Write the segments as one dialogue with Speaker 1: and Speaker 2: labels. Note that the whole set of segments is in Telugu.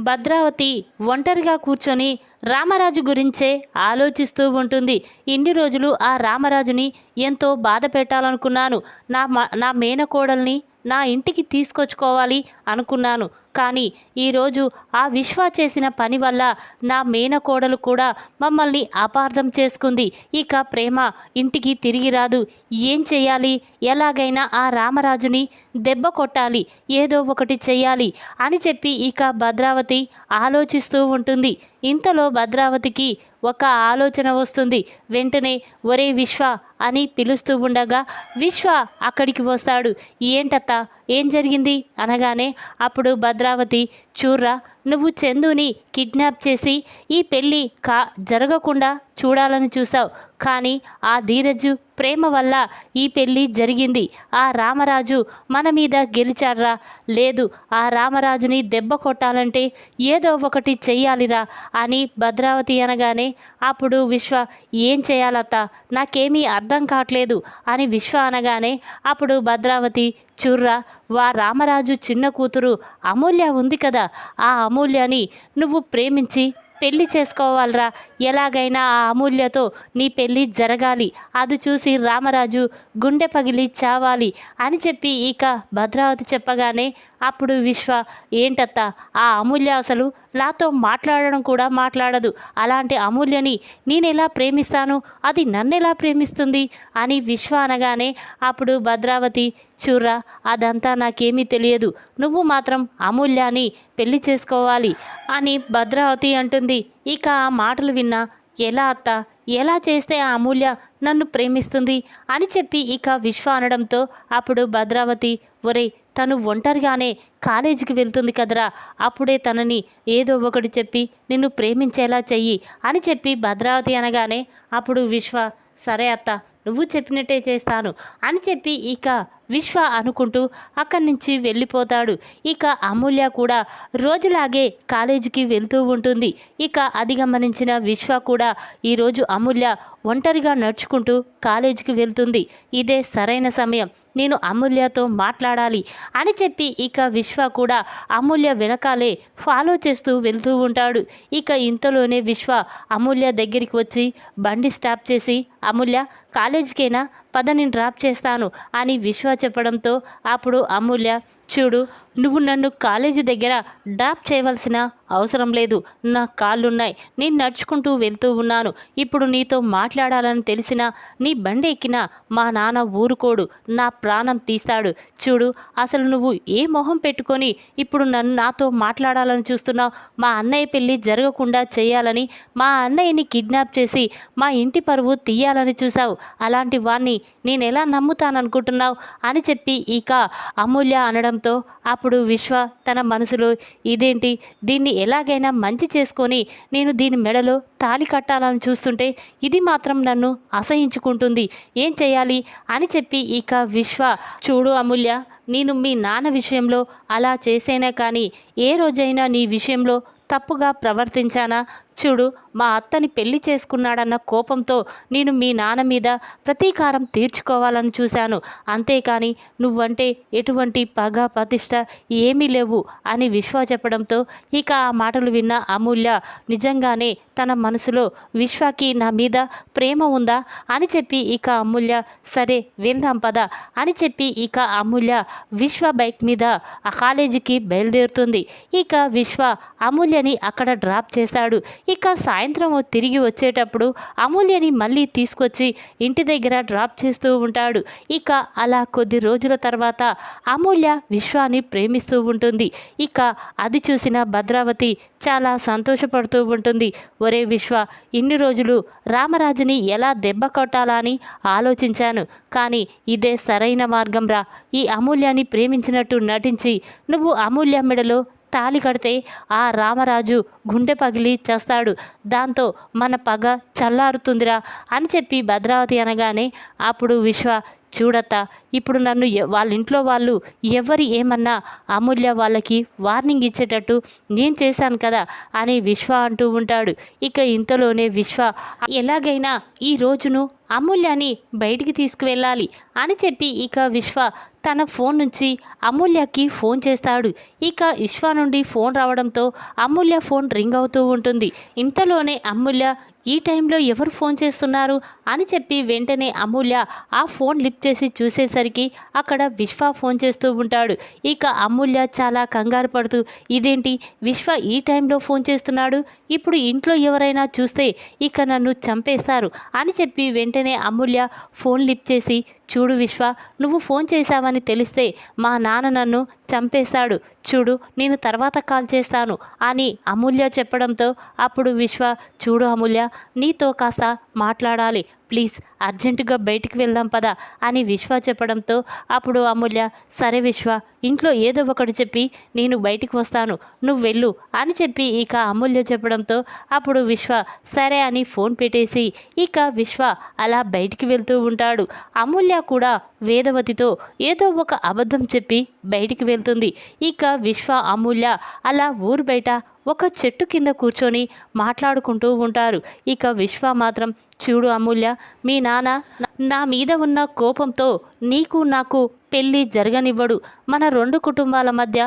Speaker 1: భద్రావతి ఒంటరిగా కూర్చొని రామరాజు గురించే ఆలోచిస్తూ ఉంటుంది. ఇన్ని రోజులు ఆ రామరాజుని ఎంతో బాధ పెట్టాలనుకున్నాను. నా మ- నా మేనకోడల్ని నా ఇంటికి తీసుకొచ్చుకోవాలి అనుకున్నాను. కానీ ఈరోజు ఆ విశ్వ చేసిన పని వల్ల నా మేనకోడలు కూడా మమ్మల్ని అపార్థం చేసుకుంది. ఇక ప్రేమ ఇంటికి తిరిగి రాదు. ఏం చేయాలి? ఎలాగైనా ఆ రామరాజుని దెబ్బ కొట్టాలి. ఏదో ఒకటి చేయాలి అని చెప్పి ఇక భద్రావతి ఆలోచిస్తూ ఉంటుంది. ఇంతలో భద్రావతికి ఒక ఆలోచన వస్తుంది. వెంటనే ఒరే విశ్వ అని పిలుస్తూ ఉండగా విశ్వ అక్కడికి వస్తాడు. ఏంటత్త? ఏం జరిగింది? అనగానే అప్పుడు భద్రావతి చూర్రా నువ్వు చందుని కిడ్నాప్ చేసి ఈ పెళ్ళి కా జరగకుండా చూడాలని చూసావు కానీ ఆ ధీరజు ప్రేమ వల్ల ఈ పెళ్ళి జరిగింది. ఆ రామరాజు మన మీద గెలిచాడ్రా? లేదు ఆ రామరాజుని దెబ్బ కొట్టాలంటే ఏదో ఒకటి చెయ్యాలిరా అని భద్రావతి అనగానే అప్పుడు విశ్వ ఏం చేయాలత్త నాకేమీ అర్థం కావట్లేదు అని విశ్వ అనగానే అప్పుడు భద్రావతి చూర్రా వా రామరాజు చిన్న కూతురు అమూల్య ఉంది కదా ఆ అమూల్యని నువ్వు ప్రేమించి పెళ్ళి చేసుకోవాలరా. ఎలాగైనా ఆ అమూల్యతో నీ పెళ్ళి జరగాలి. అది చూసి రామరాజు గుండె పగిలి చావాలి అని చెప్పి ఇక భద్రావతి చెప్పగానే అప్పుడు విశ్వ ఏంటత్తా ఆ అమూల్య అసలు నాతో మాట్లాడడం కూడా మాట్లాడదు. అలాంటి అమూల్యని నేను ఎలా ప్రేమిస్తాను? అది నన్ను ఎలా ప్రేమిస్తుంది? అని విశ్వ అనగానే అప్పుడు భద్రావతి చూర్రా అదంతా నాకేమీ తెలియదు. నువ్వు మాత్రం అమూల్యాని పెళ్ళి చేసుకోవాలి అని భద్రావతి అంటుంది. ఇక ఆ మాటలు విన్నా ఎలా అత్త ఎలా చేస్తే ఆ అమూల్య నన్ను ప్రేమిస్తుంది అని చెప్పి ఇక విశ్వ అనడంతో అప్పుడు భద్రావతి ఒరే తను ఒంటరిగానే కాలేజీకి వెళ్తుంది కదరా అప్పుడే తనని ఏదో ఒకటి చెప్పి నిన్ను ప్రేమించేలా చెయ్యి అని చెప్పి భద్రావతి అనగానే అప్పుడు విశ్వ సరే అత్త నువ్వు చెప్పినట్టే చేస్తాను అని చెప్పి ఇక విశ్వ అనుకుంటూ అక్కడి నుంచి వెళ్ళిపోతాడు. ఇక అమూల్య కూడా రోజులాగే కాలేజీకి వెళ్తూ ఉంటుంది. ఇక అది గమనించిన విశ్వ కూడా ఈరోజు అమూల్య ఒంటరిగా నడుచుకుంటూ కాలేజీకి వెళ్తుంది. ఇదే సరైన సమయం. నేను అమూల్యతో మాట్లాడాలి అని చెప్పి ఇక విశ్వ కూడా అమూల్య వెనకాలే ఫాలో చేస్తూ వెళ్తూ ఉంటాడు. ఇక ఇంతలోనే విశ్వ అమూల్య దగ్గరికి వచ్చి బండి స్టాప్ చేసి అమూల్య కాలేజీకేనా? పద నేను డ్రాప్ చేస్తాను అని విశ్వ చెప్పడంతో అప్పుడు అమూల్య చూడు నువ్వు నన్ను కాలేజీ దగ్గర డ్రాప్ చేయవలసిన అవసరం లేదు. నా కాళ్ళున్నాయి. నేను నడుచుకుంటూ వెళ్తూ ఉన్నాను. ఇప్పుడు నీతో మాట్లాడాలని తెలిసిన నీ బండి ఎక్కిన మా నాన్న ఊరుకోడు. నా ప్రాణం తీస్తాడు. చూడు అసలు నువ్వు ఏ మొహం పెట్టుకొని ఇప్పుడు నన్ను నాతో మాట్లాడాలని చూస్తున్నావు? మా అన్నయ్య పెళ్ళి జరగకుండా చేయాలని మా అన్నయ్యని కిడ్నాప్ చేసి మా ఇంటి పరువు తీయాలని చూసావు అలాంటి వాణ్ణి నేను ఎలా నమ్ముతాననుకుంటున్నావు? అని చెప్పి ఇక అమూల్య అనడంతో అప్పుడు విశ్వ తన మనసులో ఇదేంటి? దీన్ని ఎలాగైనా మంచి చేసుకొని నేను దీని మెడలో తాలి కట్టాలని చూస్తుంటే ఇది మాత్రం నన్ను అసహించుకుంటుంది. ఏం చేయాలి? అని చెప్పి ఇక విశ్వ చూడు అమూల్య నేను మీ నాన్న విషయంలో అలా చేసేనా కానీ ఏ రోజైనా నీ విషయంలో తప్పుగా ప్రవర్తించానా? చూడు మా అత్తని పెళ్ళి చేసుకున్నాడన్న కోపంతో నేను మీ నాన్న మీద ప్రతీకారం తీర్చుకోవాలని చూశాను. అంతేకాని నువ్వంటే ఎటువంటి పగ ప్రతిష్ట ఏమీ లేవు అని విశ్వ చెప్పడంతో ఇక ఆ మాటలు విన్న అమూల్య నిజంగానే తన మనసులో విశ్వకి నా మీద ప్రేమ ఉందా అని చెప్పి ఇక అమూల్య సరే విందాం పద అని చెప్పి ఇక అమూల్య విశ్వ బైక్ మీద ఆ కాలేజీకి బయలుదేరుతుంది. ఇక విశ్వ అమూల్యని అక్కడ డ్రాప్ చేశాడు. ఇక సాయంత్రం తిరిగి వచ్చేటప్పుడు అమూల్యని మళ్ళీ తీసుకొచ్చి ఇంటి దగ్గర డ్రాప్ చేస్తూ ఉంటాడు. ఇక అలా కొద్ది రోజుల తర్వాత అమూల్య విశ్వాన్ని ప్రేమిస్తూ ఉంటుంది. ఇక అది చూసిన భద్రావతి చాలా సంతోషపడుతూ ఉంటుంది. ఒరే విశ్వ ఇన్ని రోజులు రామరాజుని ఎలా దెబ్బ కొట్టాలా అని ఆలోచించాను. కానీ ఇదే సరైన మార్గం రా. ఈ అమూల్యాన్ని ప్రేమించినట్టు నటించి నువ్వు అమూల్య మెడలో తాలి కడితే ఆ రామరాజు గుండె పగిలి చేస్తాడు. దాంతో మన పగ చల్లారుతుందిరా అని చెప్పి భద్రావతి అనగానే అప్పుడు విశ్వ చూడత్తా ఇప్పుడు నన్ను వాళ్ళ ఇంట్లో వాళ్ళు ఎవరు ఏమన్నా అమూల్య వాళ్ళకి వార్నింగ్ ఇచ్చేటట్టు నేను చేశాను కదా అని విశ్వ అంటూ ఉంటాడు. ఇక ఇంతలోనే విశ్వ ఎలాగైనా ఈ రోజును అమూల్యని బయటికి తీసుకువెళ్ళాలి అని చెప్పి ఇక విశ్వ తన ఫోన్ నుంచి అమూల్యకి ఫోన్ చేస్తాడు. ఇక విశ్వ నుండి ఫోన్ రావడంతో అమూల్య ఫోన్ రింగ్ అవుతూ ఉంటుంది. ఇంతలోనే అమూల్య ఈ టైంలో ఎవరు ఫోన్ చేస్తున్నారు అని చెప్పి వెంటనే అమూల్య ఆ ఫోన్ లిఫ్ట్ చేసి చూసేసరికి అక్కడ విశ్వ ఫోన్ చేస్తూ ఉంటాడు. ఇక అమూల్య చాలా కంగారు పడుతూ ఇదేంటి? విశ్వ ఈ టైంలో ఫోన్ చేస్తున్నాడు? ఇప్పుడు ఇంట్లో ఎవరైనా చూస్తే ఇక నన్ను చంపేస్తారు అని చెప్పి వెంటనే అమూల్య ఫోన్ లిఫ్ట్ చేసి చూడు విశ్వ నువ్వు ఫోన్ చేశావని తెలిస్తే మా నాన్న నన్ను చంపేశాడు. చూడు నేను తర్వాత కాల్ చేస్తాను అని అమూల్య చెప్పడంతో అప్పుడు విశ్వ చూడు అమూల్య నీతో కాస్త మాట్లాడాలి. ప్లీజ్ అర్జెంటుగా బయటికి వెళ్దాం పదా అని విశ్వ చెప్పడంతో అప్పుడు అమూల్య సరే విశ్వ ఇంట్లో ఏదో ఒకటి చెప్పి నేను బయటికి వస్తాను నువ్వు వెళ్ళు అని చెప్పి ఇక అమూల్య చెప్పడంతో అప్పుడు విశ్వ సరే అని ఫోన్ పెట్టేసి ఇక విశ్వ అలా బయటికి వెళ్తూ ఉంటాడు. అమూల్య కూడా వేదవతితో ఏదో ఒక అబద్ధం చెప్పి బయటికి వెళ్తుంది. ఇక విశ్వ అమూల్య అలా ఊరు బయట ఒక చెట్టు కింద కూర్చొని మాట్లాడుకుంటూ ఉంటారు. ఇక విశ్వ మాత్రం చూడు అమూల్య మీ నాన్న నా మీద ఉన్న కోపంతో నీకు నాకు పెళ్ళి జరగనివ్వడు. మన రెండు కుటుంబాల మధ్య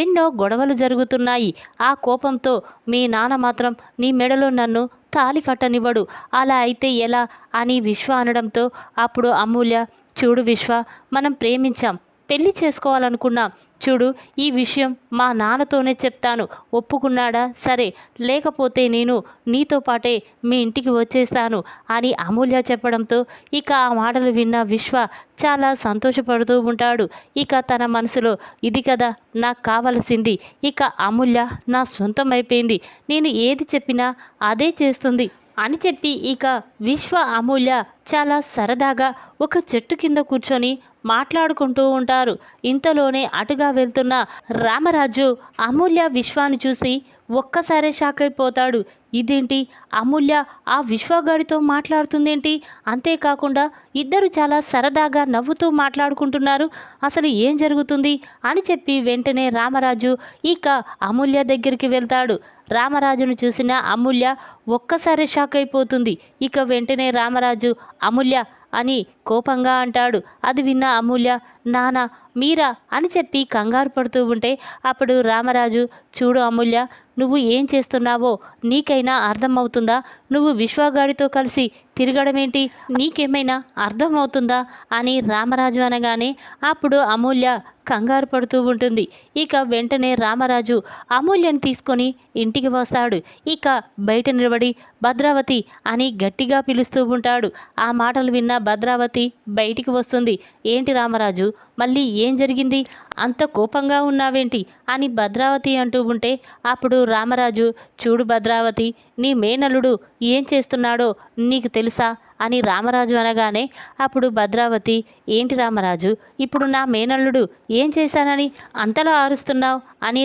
Speaker 1: ఎన్నో గొడవలు జరుగుతున్నాయి. ఆ కోపంతో మీ నాన్న మాత్రం నీ మెడలో నన్ను తాలి కట్టనివ్వడు అలా అయితే ఎలా? అని విశ్వ అనడంతో అప్పుడు అమూల్య చూడు విశ్వ మనం ప్రేమించాం. పెళ్ళి చేసుకోవాలనుకున్నా చూడు ఈ విషయం మా నాన్నతోనే చెప్తాను. ఒప్పుకున్నాడా? సరే. లేకపోతే నేను నీతో పాటే మీ ఇంటికి వచ్చేస్తాను అని అమూల్య చెప్పడంతో ఇక ఆ మాటలు విన్న విశ్వ చాలా సంతోషపడుతూ ఉంటాడు. ఇక తన మనసులో ఇది కదా నాకు కావలసింది. ఇక అమూల్య నా సొంతం అయిపోయింది. నేను ఏది చెప్పినా అదే చేస్తుంది అని చెప్పి ఇక విశ్వ అమూల్య చాలా సరదాగా ఒక చెట్టు కింద కూర్చొని మాట్లాడుకుంటూ ఉంటారు. ఇంతలోనే అటుగా వెళ్తున్న రామరాజు అమూల్య విశ్వాన్ని చూసి ఒక్కసారే షాక్ అయిపోతాడు. ఇదేంటి? అమూల్య ఆ విశ్వగాడితో మాట్లాడుతుందేంటి? అంతేకాకుండా ఇద్దరు చాలా సరదాగా నవ్వుతూ మాట్లాడుకుంటున్నారు. అసలు ఏం జరుగుతుంది? అని చెప్పి వెంటనే రామరాజు ఇక అమూల్య దగ్గరికి వెళ్తాడు. రామరాజును చూసిన అమూల్య ఒక్కసారి షాక్ అయిపోతుంది. ఇక వెంటనే రామరాజు అమూల్య అని కోపంగా అంటాడు. అది విన్న అమూల్య నానా మీరా? అని చెప్పి కంగారు పడుతూ ఉంటే అప్పుడు రామరాజు చూడు అమూల్య నువ్వు ఏం చేస్తున్నావో నీకైనా అర్థమవుతుందా? నువ్వు విశ్వగాడితో కలిసి తిరగడమేంటి? నీకేమైనా అర్థమవుతుందా? అని రామరాజు అనగానే అప్పుడు అమూల్య కంగారు పడుతూ ఉంటుంది. ఇక వెంటనే రామరాజు అమూల్యను తీసుకొని ఇంటికి వస్తాడు. ఇక బయట నిలబడి భద్రావతి అని గట్టిగా పిలుస్తూ ఉంటాడు. ఆ మాటలు విన్న భద్రావతి బయటికి వస్తుంది. ఏంటి రామరాజు? మళ్ళీ ఏం జరిగింది? అంత కోపంగా ఉన్నావేంటి? అని భద్రావతి అంటూ ఉంటే అప్పుడు రామరాజు చూడు భద్రావతి నీ మేనలుడు ఏం చేస్తున్నాడో నీకు తెలుసు తెలుసా? అని రామరాజు అనగానే అప్పుడు భద్రావతి ఏంటి రామరాజు ఇప్పుడు నా మేనల్లుడు ఏం చేశానని అంతలా ఆరుస్తున్నావు? అని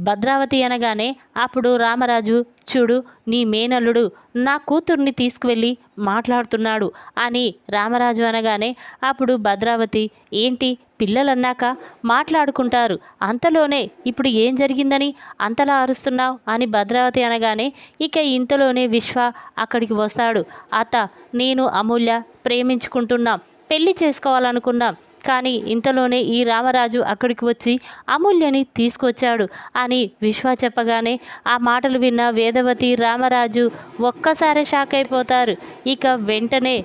Speaker 1: భద్రావతి అనగానే అప్పుడు రామరాజు చూడు నీ మేనల్లుడు నా కూతుర్ని తీసుకువెళ్ళి మాట్లాడుతున్నాడు అని రామరాజు అనగానే అప్పుడు భద్రావతి ఏంటి పిల్లలన్నాక మాట్లాడుకుంటారు. అంతలోనే ఇప్పుడు ఏం జరిగిందని అంతలా అరుస్తున్నావు అని భద్రావతి అనగానే ఇక ఇంతలోనే విశ్వ అక్కడికి వస్తాడు. అత్త నేను అమూల్య ప్రేమించుకుంటున్నాం. పెళ్ళి చేసుకోవాలనుకున్నాం. కానీ ఇంతలోనే ఈ రామరాజు అక్కడికి వచ్చి అమూల్యని తీసుకొచ్చాడు అని విశ్వ చెప్పగానే ఆ మాటలు విన్న వేదవతి రామరాజు ఒక్కసారి షాక్ అయిపోతారు. ఇక వెంటనే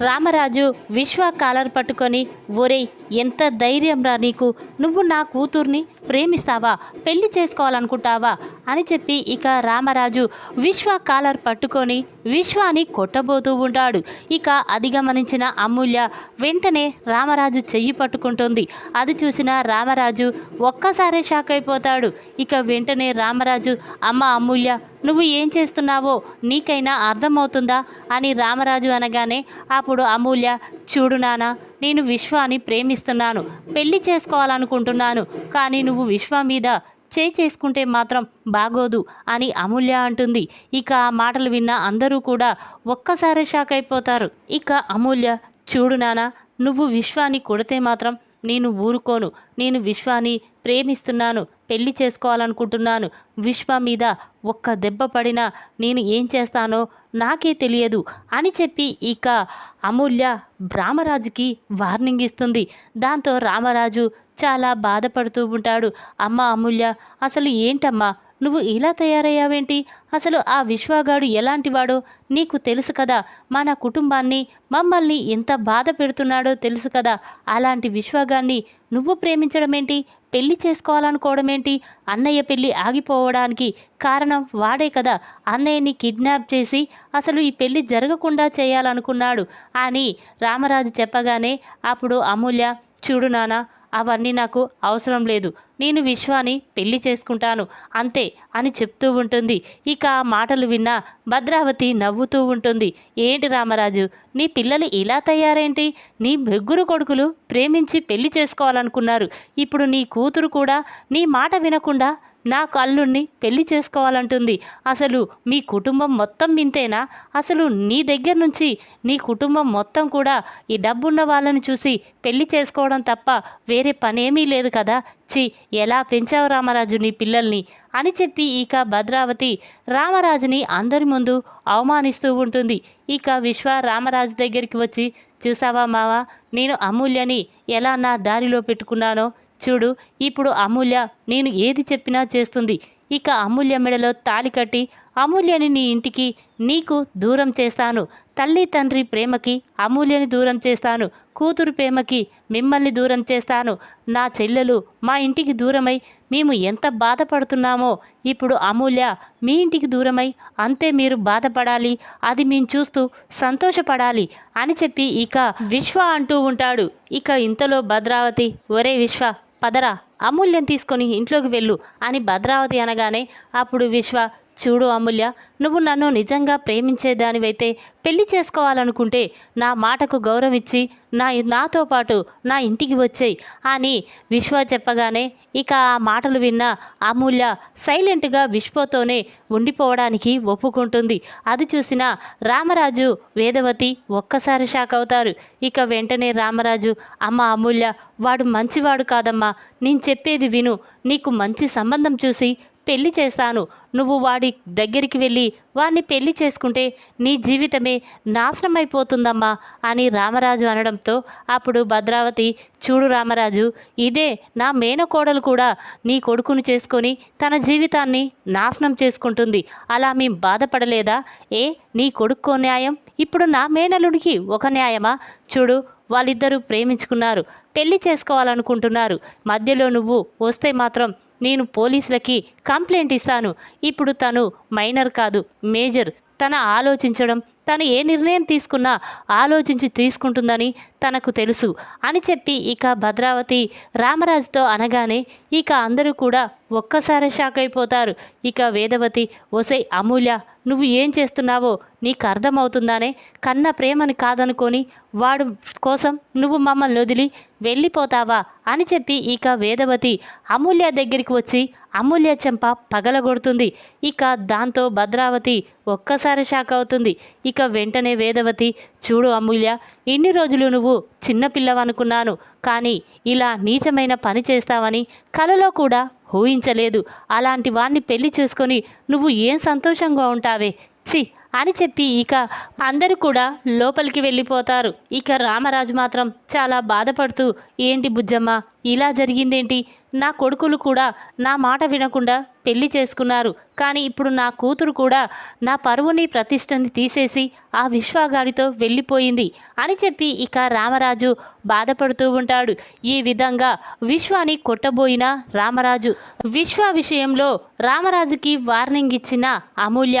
Speaker 1: రామరాజు విశ్వ కాలర్ పట్టుకొని ఒరేయ్ ఎంత ధైర్యం రా నీకు. నువ్వు నా కూతుర్ని ప్రేమిస్తావా? పెళ్ళి చేసుకోవాలనుకుంటావా? అని చెప్పి ఇక రామరాజు విశ్వ కాలర్ పట్టుకొని విశ్వాని కొట్టబోతూ ఉంటాడు. ఇక అధిగమనించిన అమూల్య వెంటనే రామరాజు చెయ్యి పట్టుకుంటుంది. అది చూసిన రామరాజు ఒక్కసారే షాక్ అయిపోతాడు. ఇక వెంటనే రామరాజు అమ్మ అమూల్య నువ్వు ఏం చేస్తున్నావో నీకైనా అర్థమవుతుందా? అని రామరాజు అనగానే అప్పుడు అమూల్య చూడు నానా నేను విశ్వాని ప్రేమిస్తున్నాను. పెళ్ళి చేసుకోవాలనుకుంటున్నాను. కానీ నువ్వు విశ్వ మీద చేయి చేసుకుంటే మాత్రం బాగోదు అని అమూల్య అంటుంది. ఇక ఆ మాటలు విన్న అందరూ కూడా ఒక్కసారి షాక్ అయిపోతారు. ఇక అమూల్య చూడు నానా నువ్వు విశ్వాన్ని కొడితే మాత్రం నేను ఊరుకోను. నేను విశ్వాన్ని ప్రేమిస్తున్నాను. పెళ్ళి చేసుకోవాలనుకుంటున్నాను. విశ్వ మీద ఒక్క దెబ్బ పడినా నేను ఏం చేస్తానో నాకే తెలియదు అని చెప్పి ఇక అమూల్య రామరాజుకి వార్నింగ్ ఇస్తుంది. దాంతో రామరాజు చాలా బాధపడుతూ ఉంటాడు. అమ్మ అమూల్య అసలు ఏంటమ్మా? నువ్వు ఇలా తయారయ్యావేంటి? అసలు ఆ విశ్వగాడు ఎలాంటివాడో నీకు తెలుసు కదా. మన కుటుంబాన్ని మమ్మల్ని ఎంత బాధ పెడుతున్నాడో తెలుసు కదా. అలాంటి విశ్వగాన్ని నువ్వు ప్రేమించడం ఏంటి పెళ్ళి చేసుకోవాలనుకోవడం ఏంటి అన్నయ్య పెళ్ళి ఆగిపోవడానికి కారణం వాడే కదా. అన్నయ్యని కిడ్నాప్ చేసి అసలు ఈ పెళ్ళి జరగకుండా చేయాలనుకున్నాడు. అని రామరాజు చెప్పగానే అప్పుడు అమూల్య చూడు నానా అవన్నీ నాకు అవసరం లేదు. నేను విశ్వాని పెళ్ళి చేసుకుంటాను. అంతే అని చెప్తూ ఉంటుంది. ఇక ఆ మాటలు విన్నా భద్రావతి నవ్వుతూ ఉంటుంది. ఏంటి రామరాజు నీ పిల్లలు ఇలా తయారేంటి? నీ ముగ్గురు కొడుకులు ప్రేమించి పెళ్ళి చేసుకోవాలనుకున్నారు. ఇప్పుడు నీ కూతురు కూడా నీ మాట వినకుండా నా అల్లుణ్ణి పెళ్ళి చేసుకోవాలంటుంది. అసలు మీ కుటుంబం మొత్తం వింతేనా అసలు నీ దగ్గర నుంచి నీ కుటుంబం మొత్తం కూడా ఈ డబ్బున్న వాళ్ళని చూసి పెళ్ళి చేసుకోవడం తప్ప వేరే పనేమీ లేదు కదా? చి ఎలా పెంచావు రామరాజు నీ పిల్లల్ని? అని చెప్పి ఇక భద్రావతి రామరాజుని అందరి ముందు అవమానిస్తూ ఉంటుంది. ఇక విశ్వ రామరాజు దగ్గరికి వచ్చి చూసావా మావా నేను అమూల్యని ఎలా నా దారిలో పెట్టుకున్నానో? చూడు ఇప్పుడు అమూల్య నేను ఏది చెప్పినా చేస్తుంది. ఇక అమూల్య మెడలో తాలి కట్టి అమూల్యని నీ ఇంటికి నీకు దూరం చేస్తాను. తల్లి తండ్రి ప్రేమకి అమూల్యని దూరం చేస్తాను. కూతురు ప్రేమకి మిమ్మల్ని దూరం చేస్తాను. నా చెల్లెలు మా ఇంటికి దూరమై మేము ఎంత బాధపడుతున్నామో. ఇప్పుడు అమూల్య మీ ఇంటికి దూరమై అంతే మీరు బాధపడాలి. అది మేము చూస్తూ సంతోషపడాలి అని చెప్పి ఇక విశ్వ అంటూ ఉంటాడు. ఇక ఇంతలో భద్రావతి ఒరే విశ్వ పదరా అమూల్యం తీసుకొని ఇంట్లోకి వెళ్ళు అని భద్రావతి అనగానే అప్పుడు విశ్వ చూడు అమూల్య నువ్వు నన్ను నిజంగా ప్రేమించేదానివైతే పెళ్ళి చేసుకోవాలనుకుంటే నా మాటకు గౌరవం ఇచ్చి నా నాతో పాటు నా ఇంటికి వచ్చేయి అని విశ్వ చెప్పగానే ఇక ఆ మాటలు విన్న అమూల్య సైలెంట్గా విశ్వతోనే ఉండిపోవడానికి ఒప్పుకుంటుంది. అది చూసిన రామరాజు వేదవతి ఒక్కసారి షాక్ అవుతారు. ఇక వెంటనే రామరాజు అమ్మ అమూల్య వాడు మంచివాడు కాదమ్మా. నేను చెప్పేది విను. నీకు మంచి సంబంధం చూసి పెళ్ళి చేస్తాను. నువ్వు వాడి దగ్గరికి వెళ్ళి వాడిని పెళ్ళి చేసుకుంటే నీ జీవితమే నాశనం అయిపోతుందమ్మా అని రామరాజు అనడంతో అప్పుడు భద్రావతి చూడు రామరాజు ఇదే నా మేనకోడలు కూడా నీ కొడుకును చేసుకొని తన జీవితాన్ని నాశనం చేసుకుంటుంది. అలా మేం బాధపడలేదా? ఏ నీ కొడుక్కో న్యాయం? ఇప్పుడు నా మేనలుడికి ఒక న్యాయమా? చూడు వాళ్ళిద్దరూ ప్రేమించుకున్నారు. పెళ్ళి చేసుకోవాలనుకుంటున్నారు. మధ్యలో నువ్వు వస్తే మాత్రం నేను పోలీసులకి కంప్లైంట్ ఇస్తాను. ఇప్పుడు తను మైనర్ కాదు మేజర్. తన ఆలోచించడం తను ఏ నిర్ణయం తీసుకున్నా ఆలోచించి తీసుకుంటుందని తనకు తెలుసు అని చెప్పి ఇక భద్రావతి రామరాజుతో అనగానే ఇక అందరూ కూడా ఒక్కసారి షాక్ అయిపోతారు. ఇక వేదవతి ఒసై అమూల్య నువ్వు ఏం చేస్తున్నావో నీకు అర్థమవుతుందానే? కన్న ప్రేమని కాదనుకొని వాడు కోసం నువ్వు మమ్మల్ని వదిలి వెళ్ళిపోతావా? అని చెప్పి ఇక వేదవతి అమూల్య దగ్గరికి వచ్చి అమూల్య చెంప పగలగొడుతుంది. ఇక దాంతో భద్రావతి ఒక్కసారి షాక్ అవుతుంది. ఇక వెంటనే వేదవతి చూడు అమూల్య ఇన్ని రోజులు నువ్వు చిన్నపిల్లవనుకున్నాను కానీ ఇలా నీచమైన పని చేస్తావని కలలో కూడా ఊహించలేదు. అలాంటి వాణ్ణి పెళ్ళి చేసుకొని నువ్వు ఏం సంతోషంగా ఉంటావే? చి అని చెప్పి ఇక అందరూ కూడా లోపలికి వెళ్ళిపోతారు. ఇక రామరాజు మాత్రం చాలా బాధపడుతూ ఏంటి బుజ్జమ్మ ఇలా జరిగిందేంటి? నా కొడుకులు కూడా నా మాట వినకుండా పెళ్ళి చేసుకున్నారు. కానీ ఇప్పుడు నా కూతురు కూడా నా పరువుని ప్రతిష్టని తీసేసి ఆ విశ్వగాడితో వెళ్ళిపోయింది అని చెప్పి ఇక రామరాజు బాధపడుతూ ఉంటాడు. ఈ విధంగా విశ్వాని కొట్టబోయిన రామరాజు విశ్వ విషయంలో రామరాజుకి వార్నింగ్ ఇచ్చిన అమూల్య